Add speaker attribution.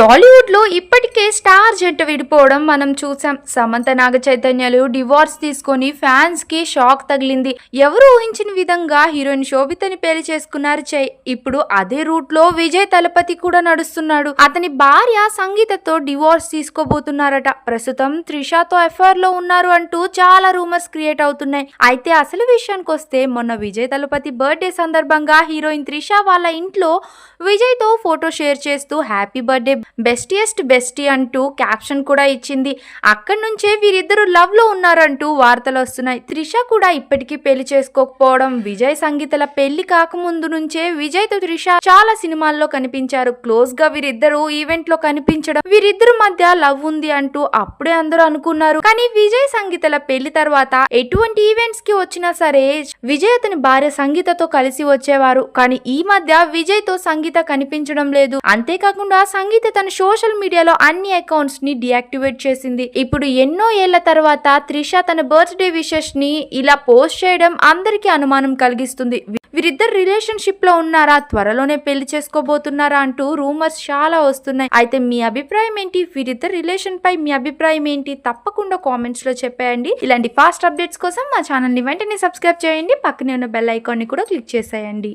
Speaker 1: టాలీవుడ్లో ఇప్పటికే స్టార్ జంట విడిపోవడం మనం చూసాం. సమంత నాగ చైతన్యలు డివోర్స్ తీసుకొని ఫ్యాన్స్కి షాక్ తగిలింది. ఎవరు ఊహించిన విధంగా హీరోయిన్ శోభితని పెళ్ళి చేసుకున్నారు చై. ఇప్పుడు అదే రూట్లో విజయ్ తలపతి కూడా నడుస్తున్నాడు. అతని భార్య సంగీతతో డివోర్స్ తీసుకోబోతున్నారట. ప్రస్తుతం త్రిషాతో ఎఫ్ఐఆర్లో ఉన్నారు అంటూ చాలా రూమర్స్ క్రియేట్ అవుతున్నాయి. అయితే అసలు విషయానికి వస్తే మొన్న విజయ్ తలపతి బర్త్డే సందర్భంగా హీరోయిన్ త్రిష వాళ్ళ ఇంట్లో విజయ్తో ఫోటో షేర్ చేస్తూ హ్యాపీ బర్త్డే బెస్టియెస్ట్ బెస్టీ అంటూ క్యాప్షన్ కూడా ఇచ్చింది. అక్కడి నుంచే వీరిద్దరు లవ్లో ఉన్నారంటూ వార్తలు వస్తున్నాయి. త్రిష కూడా ఇప్పటికీ పెళ్ళి చేసుకోకపోవడం విజయ్ సంగీతల పెళ్ళి కాకముందు నుంచే విజయ్తో త్రిష చాలా సినిమాల్లో కనిపించారు. క్లోజ్గా వీరిద్దరు ఈవెంట్లో కనిపించడం వీరిద్దరు మధ్య లవ్ ఉంది అంటూ అప్పుడే అందరూ అనుకున్నారు. కానీ విజయ్ సంగీతల పెళ్ళి తర్వాత ఎటువంటి ఈవెంట్స్కి వచ్చినా సరే విజయ్ అతని భార్య సంగీతతో కలిసి వచ్చేవారు. కానీ ఈ మధ్య విజయ్తో సంగీత కనిపించడం లేదు. అంతేకాకుండా సంగీత తన సోషల్ మీడియాలో అన్ని అకౌంట్స్ని డియాక్టివేట్ చేసింది. ఇప్పుడు ఎన్నో ఏళ్ళ తర్వాత త్రిష తన బర్త్డే విషెస్ని ఇలా పోస్ట్ చేయడం అందరికీ అనుమానం కలిగిస్తుంది. వీరిద్దరు రిలేషన్షిప్లో ఉన్నారా? త్వరలోనే పెళ్ళి చేసుకోబోతున్నారా అంటూ రూమర్స్ చాలా వస్తున్నాయి. అయితే మీ అభిప్రాయం ఏంటి? వీరిద్దరు రిలేషన్ పై మీ అభిప్రాయం ఏంటి? తప్పకుండా కామెంట్స్లో చెప్పేయండి. ఇలాంటి ఫాస్ట్ అప్డేట్స్ కోసం మా ఛానల్ని వెంటనే సబ్స్క్రైబ్ చేయండి. పక్కనే ఉన్న బెల్ ఐకాన్ని కూడా క్లిక్ చేసేయండి.